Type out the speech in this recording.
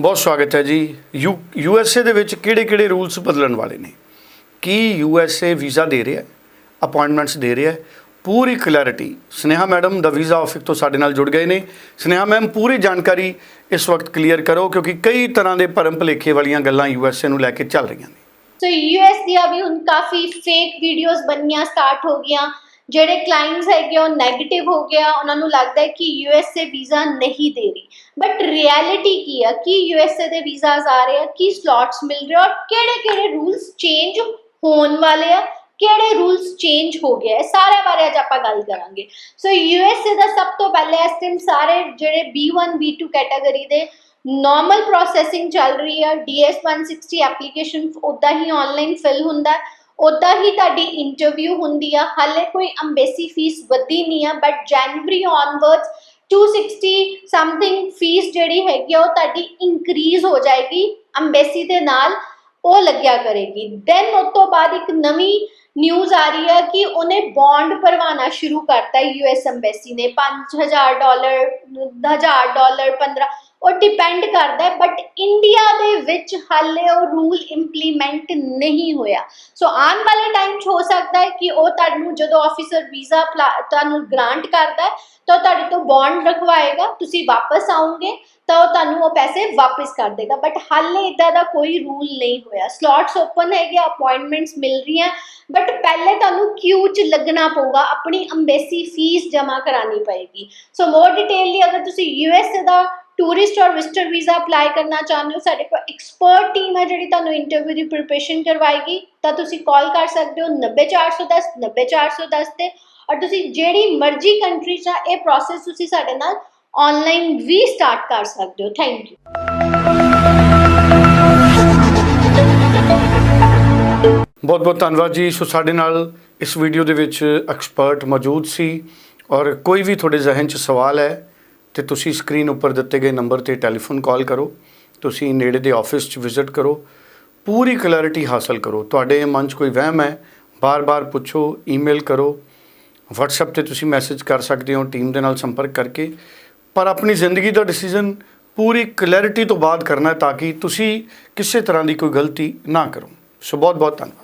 ਬਹੁਤ ਸਵਾਗਤ ਹੈ ਜੀ। ਯੂ ਯੂ ਐਸ ਏ ਦੇ ਵਿੱਚ ਕਿਹੜੇ-ਕਿਹੜੇ ਰੂਲਸ ਬਦਲਣ ਵਾਲੇ ਨੇ? ਕੀ ਯੂ ਐਸ ਏ ਵੀਜ਼ਾ ਦੇ ਰਿਹਾ ਹੈ? ਅਪਾਇੰਟਮੈਂਟਸ ਦੇ ਰਿਹਾ ਪੂਰੀ ਕਲੈਰਿਟੀ ਸਨੇਹਾ ਮੈਡਮ ਦਾ ਵੀਜ਼ਾ ਆਫਿਸ ਤੋਂ ਸਾਡੇ ਨਾਲ ਜੁੜ ਗਏ ਨੇ। ਸਨੇਹਾ ਮੈਮ, ਪੂਰੀ ਜਾਣਕਾਰੀ ਇਸ ਵਕਤ ਕਲੀਅਰ ਕਰੋ, ਕਿਉਂਕਿ ਕਈ ਤਰ੍ਹਾਂ ਦੇ ਭਰਮ ਭੁਲੇਖੇ ਵਾਲੀਆਂ ਗੱਲਾਂ ਯੂ ਐਸ ਏ ਨੂੰ ਲੈ ਕੇ ਚੱਲ ਰਹੀਆਂ ਨੇ। ਸੋ ਯੂਐਸ ਦੀਆਂ ਵੀ ਹੁਣ ਕਾਫੀ ਫੇਕ ਵੀਡੀਓਜ਼ ਬਣਨੀਆਂ ਸਟਾਰਟ ਹੋ ਗਈਆਂ। ਜਿਹੜੇ ਕਲਾਇੰਟਸ ਹੈਗੇ ਉਹ 네ਗੇਟਿਵ ਹੋ ਗਿਆ ਉਹਨਾਂ ਨੂੰ ਲੱਗਦਾ ਹੈ ਕਿ ਯੂਐਸਏ ਵੀਜ਼ਾ ਨਹੀਂ ਦੇ ਰਹੀ। ਬਟ ਰਿਐਲਿਟੀ ਕੀ ਆ? ਕਿ ਯੂਐਸਏ ਦੇ ਵੀਜ਼ਾਸ ਆ ਰਹੇ ਆ? ਕੀ ਸਲੋਟਸ ਮਿਲ ਰਹੇ ਔਰ ਕਿਹੜੇ-ਕਿਹੜੇ ਰੂਲਸ ਚੇਂਜ ਹੋਣ ਵਾਲੇ ਆ? ਕਿਹੜੇ ਰੂਲਸ ਚੇਂਜ ਹੋ ਗਏ ਆ? ਸਾਰੇ ਬਾਰੇ ਅੱਜ ਆਪਾਂ ਗੱਲ ਕਰਾਂਗੇ। ਸੋ ਯੂਐਸਏ ਦਾ ਸਭ ਤੋਂ ਪਹਿਲੇ ਇਸ ਟਾਈਮ ਸਾਰੇ ਜਿਹੜੇ B1 B2 ਕੈਟਾਗਰੀ ਦੇ ਨਾਰਮਲ ਪ੍ਰੋਸੈਸਿੰਗ ਚੱਲ ਰਹੀ ਹੈ DS 160 ਐਪਲੀਕੇਸ਼ਨ ਉਦਾਂ ਹੀ ਆਨਲਾਈਨ ਫਿਲ ਹੁੰਦਾ। ਹੈ ਉਦਾਂ ਹੀ ਤੁਹਾਡੀ ਇੰਟਰਵਿਊ ਹੁੰਦੀ ਆ। ਹਾਲੇ ਕੋਈ ਅੰਬੈਸੀ ਫੀਸ ਵਧੀ ਨਹੀਂ ਆ but January onwards 260 something fee ਜਿਹੜੀ ਹੈਗੀ ਆ, ਉਹ ਤੁਹਾਡੀ ਇਨਕਰੀਜ਼ ਹੋ ਜਾਏਗੀ ਅੰਬੈਸੀ ਦੇ ਨਾਲ, ਉਹ ਲੱਗਿਆ ਕਰੇਗੀ। ਦੈਨ ਉਸ ਤੋਂ ਬਾਅਦ ਇੱਕ ਨਵੀਂ ਨਿਊਜ਼ ਆ ਰਹੀ ਹੈ ਕਿ ਉਹਨੇ ਬੌਂਡ ਭਰਵਾਣਾ ਸ਼ੁਰੂ ਕਰਤਾ ਯੂਐਸ ਅੰਬੈਸੀ ਨੇ। 5000 ਡਾਲਰ 1000 ਡਾਲਰ 15 ਉਹ ਡਿਪੈਂਡ ਕਰਦਾ ਹੈ ਬਟ ਇੰਡੀਆ ਦੇ ਵਿੱਚ ਹਾਲੇ ਉਹ ਰੂਲ ਇੰਪਲੀਮੈਂਟ ਨਹੀਂ ਹੋਇਆ। ਸੋ ਆਉਣ ਵਾਲੇ ਟਾਈਮ 'ਚ ਹੋ ਸਕਦਾ ਹੈ ਕਿ ਉਹ ਤੁਹਾਨੂੰ ਜਦੋਂ ਆਫੀਸਰ ਵੀਜ਼ਾ ਤੁਹਾਨੂੰ ਗ੍ਰਾਂਟ ਕਰਦਾ ਹੈ, ਤਾਂ ਉਹ ਤੁਹਾਡੇ ਤੋਂ ਬੌਂਡ ਰਖਵਾਏਗਾ, ਤੁਸੀਂ ਵਾਪਸ ਆਉਂਗੇ ਤਾਂ ਉਹ ਤੁਹਾਨੂੰ ਉਹ ਪੈਸੇ ਵਾਪਸ ਕਰ ਦੇਗਾ। ਬਟ ਹਾਲੇ ਇਦਾਂ ਦਾ ਕੋਈ ਰੂਲ ਨਹੀਂ ਹੋਇਆ। ਸਲੋਟਸ ਓਪਨ ਹੈਗੇ ਅਪਾਇੰਟਮੈਂਟਸ ਮਿਲ ਰਹੀਆਂ ਬਟ ਪਹਿਲੇ ਤੁਹਾਨੂੰ ਕਿਊ 'ਚ ਲੱਗਣਾ ਪਊਗਾ, ਆਪਣੀ ਅੰਬੈਸੀ ਫੀਸ ਜਮ੍ਹਾਂ ਕਰਾਣੀ ਪਏਗੀ। ਸੋ ਮੋਰ ਡਿਟੇਲਲੀ ਅਗਰ ਤੁਸੀਂ US the tourist or visitor visa apply ਕਰਨਾ ਚਾਹੁੰਦੇ ਹੋ, ਸਾਡੇ ਕੋਲ ਐਕਸਪਰਟ ਟੀਮ ਹੈ ਜਿਹੜੀ ਤੁਹਾਨੂੰ ਇੰਟਰਵਿਊ ਦੀ ਪ੍ਰੀਪਰੇਸ਼ਨ ਕਰਵਾਏਗੀ, ਤਾਂ ਤੁਸੀਂ ਕਾਲ ਕਰ ਸਕਦੇ ਹੋ 90410 90410 ਤੇ, ਔਰ ਤੁਸੀਂ ਜਿਹੜੀ ਮਰਜ਼ੀ ਕੰਟਰੀ 'ਚ ਇਹ ਪ੍ਰੋਸੈਸ ਤੁਸੀਂ ਸਾਡੇ ਨਾਲ ਆਨਲਾਈਨ ਵੀ ਸਟਾਰਟ ਕਰ ਸਕਦੇ ਹੋ। ਥੈਂਕ ਯੂ ਬਹੁਤ-ਬਹੁਤ ਧੰਨਵਾਦ ਜੀ। ਸੋ ਸਾਡੇ ਨਾਲ ਇਸ ਵੀਡੀਓ ਦੇ ਵਿੱਚ ਐਕਸਪਰਟ ਮੌਜੂਦ ਸੀ ਔਰ ਕੋਈ ਵੀ ਤੁਹਾਡੇ ਜ਼ਿਹਨ 'ਚ ਸਵਾਲ ਹੈ ਤੇ ਤੁਸੀਂ ਸਕਰੀਨ ਉੱਪਰ ਦਿੱਤੇ ਗਏ ਨੰਬਰ ਤੇ ਟੈਲੀਫੋਨ ਕਾਲ ਕਰੋ। ਤੁਸੀਂ ਨੇੜੇ ਦੇ ਆਫਿਸ 'ਚ ਵਿਜ਼ਿਟ ਕਰੋ। ਪੂਰੀ ਕਲੈਰਿਟੀ ਹਾਸਲ ਕਰੋ। ਤੁਹਾਡੇ ਮਨ 'ਚ ਕੋਈ ਵਹਿਮ ਹੈ, ਬਾਰ-ਬਾਰ ਪੁੱਛੋ ਈਮੇਲ ਕਰੋ। WhatsApp ਤੇ ਤੁਸੀਂ ਮੈਸੇਜ ਕਰ ਸਕਦੇ ਹੋ ਟੀਮ ਦੇ ਨਾਲ ਸੰਪਰਕ ਕਰਕੇ। ਪਰ ਆਪਣੀ ਜ਼ਿੰਦਗੀ ਦਾ ਡਿਸੀਜਨ ਪੂਰੀ ਕਲੈਰਿਟੀ ਤੋਂ ਬਾਅਦ ਕਰਨਾ ਤਾਂ ਕਿ ਤੁਸੀਂ ਕਿਸੇ ਤਰ੍ਹਾਂ ਦੀ ਕੋਈ ਗਲਤੀ ਨਾ ਕਰੋ। ਸੋ ਬਹੁਤ ਬਹੁਤ ਧੰਨਵਾਦ।